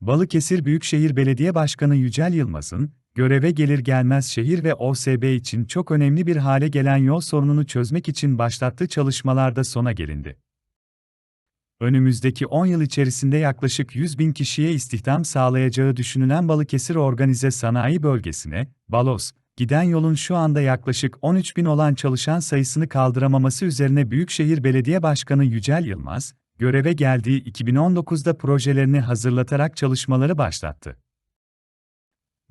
Balıkesir Büyükşehir Belediye Başkanı Yücel Yılmaz'ın, göreve gelir gelmez şehir ve OSB için çok önemli bir hale gelen yol sorununu çözmek için başlattığı çalışmalarda sona gelindi. Önümüzdeki 10 yıl içerisinde yaklaşık 100 bin kişiye istihdam sağlayacağı düşünülen Balıkesir Organize Sanayi Bölgesi'ne, Balos, giden yolun şu anda yaklaşık 13 bin olan çalışan sayısını kaldıramaması üzerine Büyükşehir Belediye Başkanı Yücel Yılmaz, göreve geldiği 2019'da projelerini hazırlatarak çalışmaları başlattı.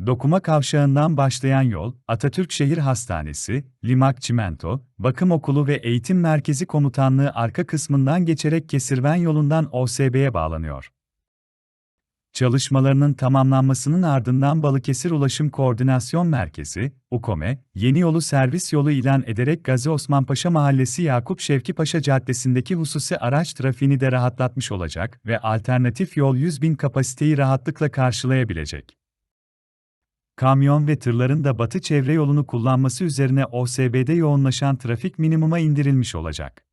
Dokuma kavşağından başlayan yol, Atatürk Şehir Hastanesi, Limak Çimento, Bakım Okulu ve Eğitim Merkezi Komutanlığı arka kısmından geçerek Kesirven yolundan OSB'ye bağlanıyor. Çalışmalarının tamamlanmasının ardından Balıkesir Ulaşım Koordinasyon Merkezi, UKOME, yeni yolu servis yolu ilan ederek Gazi Osmanpaşa Mahallesi Yakup Şevki Paşa Caddesi'ndeki hususi araç trafiğini de rahatlatmış olacak ve alternatif yol 100 bin kapasiteyi rahatlıkla karşılayabilecek. Kamyon ve tırların da batı çevre yolunu kullanması üzerine OSB'de yoğunlaşan trafik minimuma indirilmiş olacak.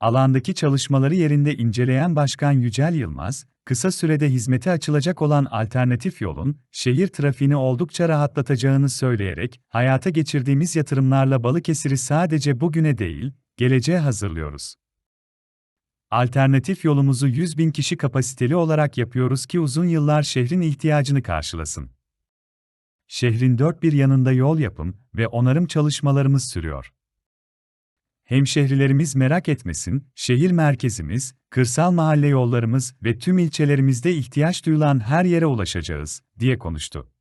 Alandaki çalışmaları yerinde inceleyen Başkan Yücel Yılmaz, kısa sürede hizmete açılacak olan alternatif yolun, şehir trafiğini oldukça rahatlatacağını söyleyerek, hayata geçirdiğimiz yatırımlarla Balıkesir'i sadece bugüne değil, geleceğe hazırlıyoruz. Alternatif yolumuzu 100 bin kişi kapasiteli olarak yapıyoruz ki uzun yıllar şehrin ihtiyacını karşılasın. Şehrin dört bir yanında yol yapım ve onarım çalışmalarımız sürüyor. Hemşehrilerimiz merak etmesin, şehir merkezimiz, kırsal mahalle yollarımız ve tüm ilçelerimizde ihtiyaç duyulan her yere ulaşacağız, diye konuştu.